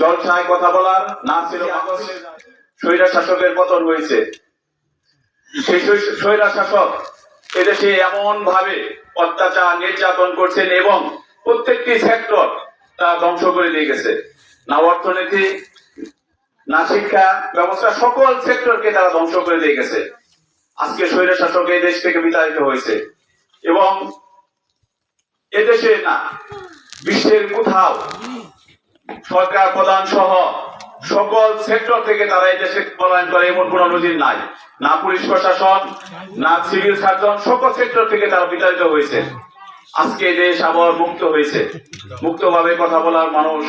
জলসায় কথা বলার না ছিল স্বৈরা শাসকের পতন হয়েছে। সেই স্বৈরা শাসক এদেশে এমন ভাবে অত্যাচার, নির্যাতন করছেন এবং প্রত্যেকটি সেক্টর তা ধ্বংস করে দিয়ে গেছে। না অর্থনীতি, না শিক্ষা ব্যবস্থা, সকল সেক্টরকে তারা ধ্বংস করে দিয়ে গেছে। আজকে স্বৈরা শাসক এই দেশ থেকে বিতাড়িত হয়েছে এবং এদেশে না, বিশ্বের কোথাও সরকার প্রধান সহ সকল সেক্টর থেকে তারা এই দেশে পলায়ন করে, এমন কোন নজির নাই। না পুলিশ প্রশাসন, না সিভিল সার্জন, সকল সেক্টর থেকে তারা বিতাড়িত হয়েছে। আজকে দেশ আবার মুক্ত হয়েছে। মুক্তভাবে কথা বলার মানুষ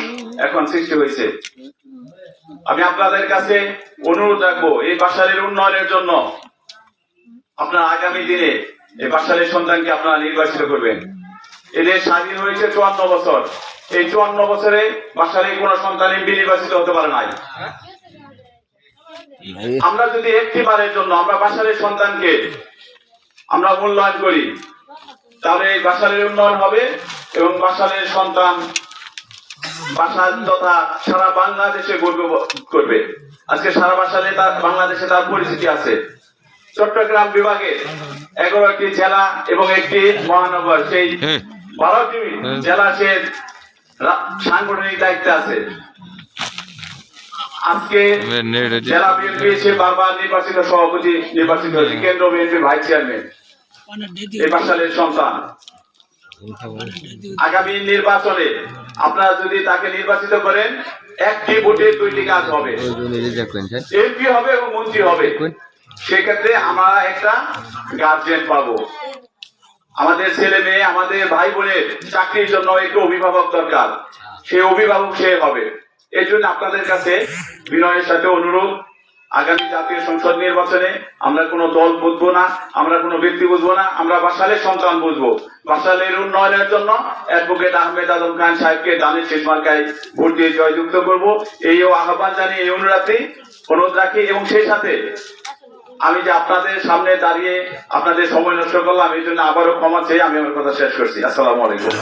এখন সৃষ্টি হয়েছে। আমি আপনাদের কাছে অনুরোধ রাখব, এই বাসারের উন্নয়নের জন্য আপনার আগামী দিনে এই বাসারের সন্তানকে আপনারা নির্বাচিত করবেন। এদের স্বাধীন হয়েছে চুয়ান্ন বছর। এই চুয়ান্ন বছরে বাসারে কোন সন্তান এমপি নির্বাচিত হতে পারে নাই। আমরা যদি একটি বারের জন্য আমরা বাসারের সন্তানকে আমরা মূল্যায়ন করি তাহলে এই বাসারের উন্নয়ন হবে এবং বাসারের সন্তান বাসা তথা সারা বাংলাদেশে গর্ব করবে। আজকে সারা বাসালে তার বাংলাদেশে তার পরিচিতি আছে। চট্টগ্রাম বিভাগে এগারোটি জেলা এবং একটি মহানগর সেই বারোটি জেলা সে সাংগঠনিক দায়িত্বে আছে। আজকে জেলা বিএনপি সে বারবার নির্বাচিত সভাপতি নির্বাচিত হয়েছে। কেন্দ্র বিএনপি ভাইস চেয়ারম্যান। এই বাসালের সন্তান। আগামী নির্বাচনে আপনারা যদি তাকে নির্বাচিত করেন একটি ভোটে দুইটি কাজ হবে। এমপি হবে এবং মন্ত্রী হবে। সেক্ষেত্রে আমরা একটা গার্জেন পাবো। আমাদের ছেলে মেয়ে, আমাদের ভাই বোনের চাকরির জন্য একটু অভিভাবক দরকার। সেই অভিভাবক সে হবে। এই জন্য আপনাদের কাছে বিনয়ের সাথে অনুরোধ, আগামী জাতীয় সংসদ নির্বাচনে আমরা কোনো দল বুঝব না, আমরা কোনো ব্যক্তি বুঝব না, আমরা বাসালের সন্তান বুঝব। বাসালের উন্নয়নের জন্য অ্যাডভোকেট আহমেদ আজম খান সাহেবকে দানের শেষ মার্কায় ভোট দিয়ে জয়যুক্ত করব। এই আহ্বান জানিয়ে এই অনুরাধে অনুরোধ রাখি এবং সেই সাথে আমি যে আপনাদের সামনে দাঁড়িয়ে আপনাদের সময় নষ্ট করলাম, এই জন্য আবারও ক্ষমা চেয়ে আমি আমার কথা শেষ করছি। আসসালাম আলাইকুম।